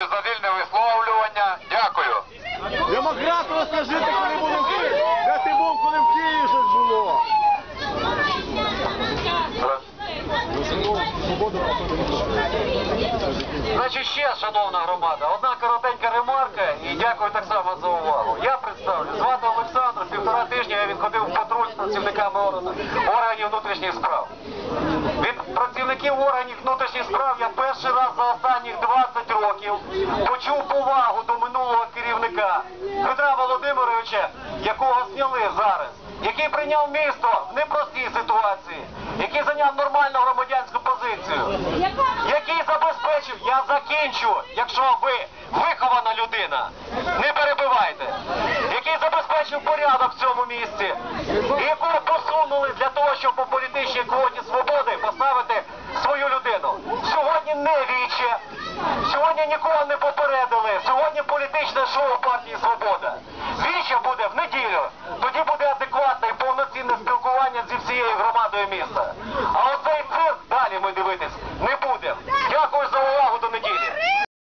За вільне висловлювання. Дякую. Демократу розкажи, ти коли були в Києві. Де ти був, коли в Києві щось було? Значить, ще, шановна громада, одна коротенька ремарка і дякую так само за увагу. Я представлю, звати Олександр, півтора тижня я відходив в патруль з працівниками органів внутрішніх справ. Від працівників органів внутрішніх справ я перший раз за останніх 20 років. Почув повагу до минулого керівника Петра Володимировича, якого зняли зараз, який прийняв місто в непростій ситуації, який зайняв нормальну громадянську позицію який забезпечив, я закінчу, якщо ви вихована людина, не перебивайте, який забезпечив порядок в цьому місці, яку посунули для того, щоб по політичній квоті свободи поставити свою людину. Сьогодні не віче, сьогодні нікого не попередили, сьогодні політичне шоу партії Свобода. Віче буде в неділю, тоді буде адекватне і повноцінне спілкування зі всією громадою міста.